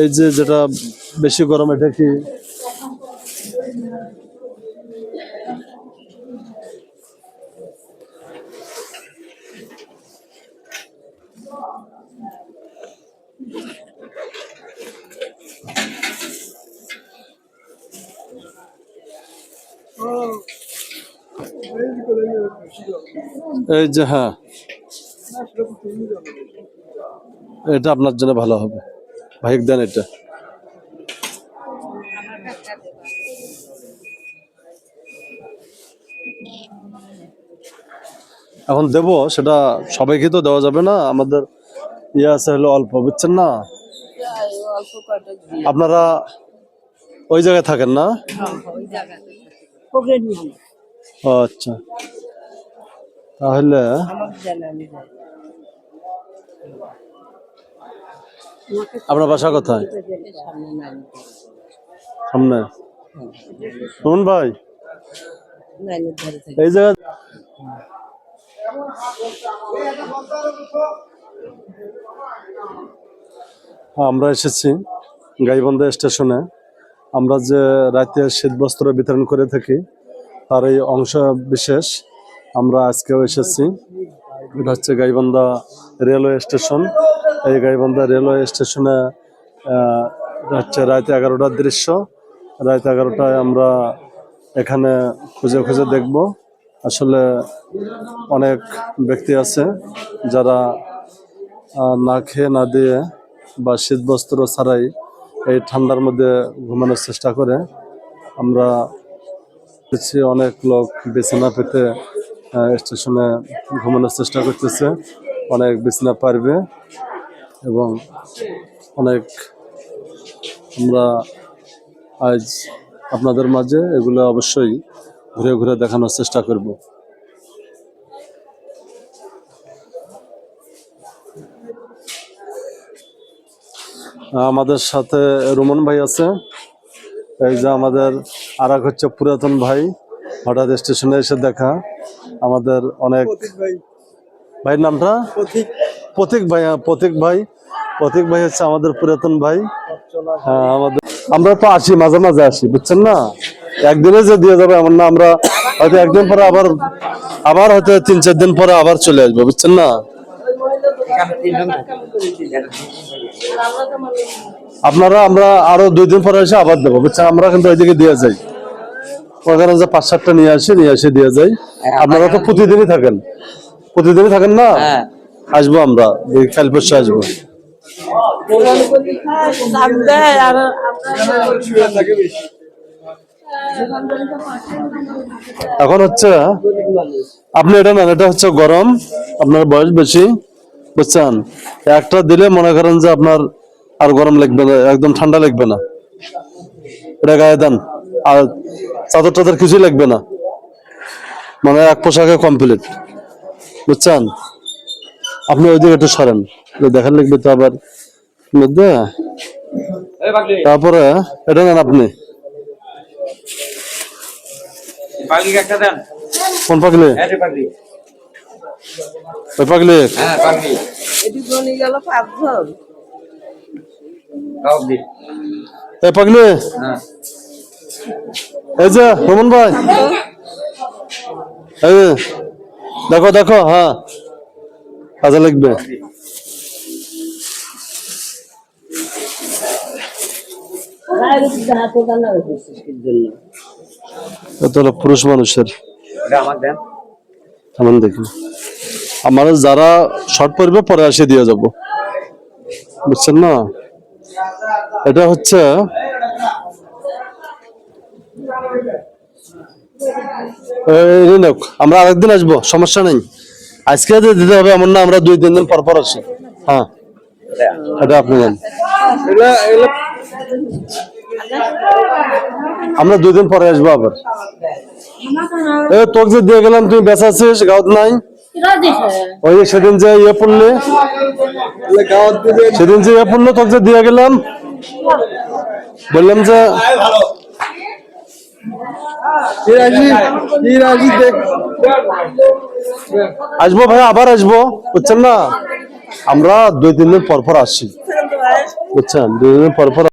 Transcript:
এই যে যেটা বেশি গরম এটা কি? এই যে হ্যাঁ। এটা আপনার জন্য ভালো হবে। ভাইক দেন এটা। এখন দেব, সেটা সবাইকে তো দেওয়া যাবে না। আমাদের ইয়ে আছে হলো অল্প, বুঝছেন না? আপনারা ওই জায়গায় থাকেন না? আচ্ছা। তাহলে আমার জানা আমি যাই আপনার বাসা কোথায়? সামনে। শুনুন ভাই। এই জায়গা আমরা এসেছি গাইবান্ধা স্টেশনে। আমরা যে রাতে শীত বস্ত্র বিতরণ করে থাকি, তার এই অংশ বিশেষ আমরা আজকেও এসেছি। এটা হচ্ছে গাইবান্ধা রেলওয়ে স্টেশন। এই গাইবান্ধা রেলওয়ে স্টেশনে হচ্ছে রাত এগারোটার দৃশ্য। রাত এগারোটায় আমরা এখানে খুঁজে খুঁজে দেখব। আসলে অনেক ব্যক্তি আছে যারা না খেয়ে না দিয়ে বা শীত বস্ত্র ছাড়াই এই ঠান্ডার মধ্যে ঘুমানোর চেষ্টা করে। আমরা দেখছি অনেক লোক বিছানা পেতে স্টেশনে ঘুমানোর চেষ্টা করতেছে। অনেক বিছানা পারবে। এবং অনেক আমরা আজ আপনাদের মাঝে এগুলো অবশ্যই ঘুরে ঘুরে দেখানোর চেষ্টা করব। আমাদের সাথে রুমন ভাই আছে। এই যে আমাদের আর এক হচ্ছে পুরাতন ভাই হঠাৎ স্টেশনে এসে দেখা। আমাদের অনেক ভাইয়ের নামটা? প্রতীক ভাই হ্যাঁ প্রতীক ভাই। প্রতীক ভাই হচ্ছে আমাদের পুরাতন ভাই। হ্যাঁ আমাদের আমরা তো আসি মাঝে মাঝে আসি বুঝছেন না? একদিনে যে দিয়ে যাবে এমন না আমরা হয়তো একদিন পরে আবার আবার হয়তো তিন চার দিন পরে আবার চলে আসব বুঝছেন না? আপনারা আমরা আরও দুই দিন পরে এসে আবার দেবো বুঝছেন? আমরা কিন্তু ওইদিকে দিয়ে যাই। ওখানে যে পাঁচ সাতটা নিয়ে আসি নিয়ে এসে দিয়ে যাই। আপনারা তো প্রতিদিনই থাকেন। প্রতিদিনই থাকেন না? আসব আমরা কাল পরশু আসব। এখন হচ্ছে, আপনি এটা নেন, এটা হচ্ছে গরম, আপনার বয়স বেশি, বুঝছেন? একটা দিলে মনে করেন যে আপনার আর গরম লাগবে না, একদম ঠান্ডা লাগবে না। এটা গায়ে দেন, আর চাদর টাদর কিছুই লাগবে না। মানে এক পোশাকে কমপ্লিট বুঝছেন? আপনি ওইদিকে একটু সরেন দেখার লাগবে তো আবার। তারপরে এটা নেন আপনি। কোন পাগলি? হ্যাঁ ওই পাগলি। হ্যাঁ এই পাগলি। হ্যাঁ। এই যে রমন ভাই। এই দেখো দেখো হ্যাঁ। কাজে লাগবে। এটা পুরুষ মানুষের আমার দেন এমন দেখি আমার যারা শর্ট পড়বে, পরে এসে দিয়ে যাব। বুঝছেন না? এটা হচ্ছে আমরা আরেকদিন আসব, সমস্যা নেই। আজকে দিতে হবে এমন না, আমরা দুই, তিন দিন পর পর আসি। হ্যাঁ এটা আপনি নেন আমরা দুই দিন পরে আসব আবার। তোকে যে দিয়ে গেলাম তুই বেচাচ্ছিস গাঁত নাই? ওই সেদিন যে ইয়ে পড়লে? সেদিন যে ইয়ে পড়ল তোকে যে দিয়ে গেলাম? বললাম যে আসব ভাই আবার আসব বুঝছেন না? আমরা দুই তিন দিন পর পর আসছি বুঝছেন? দুদিন পর পর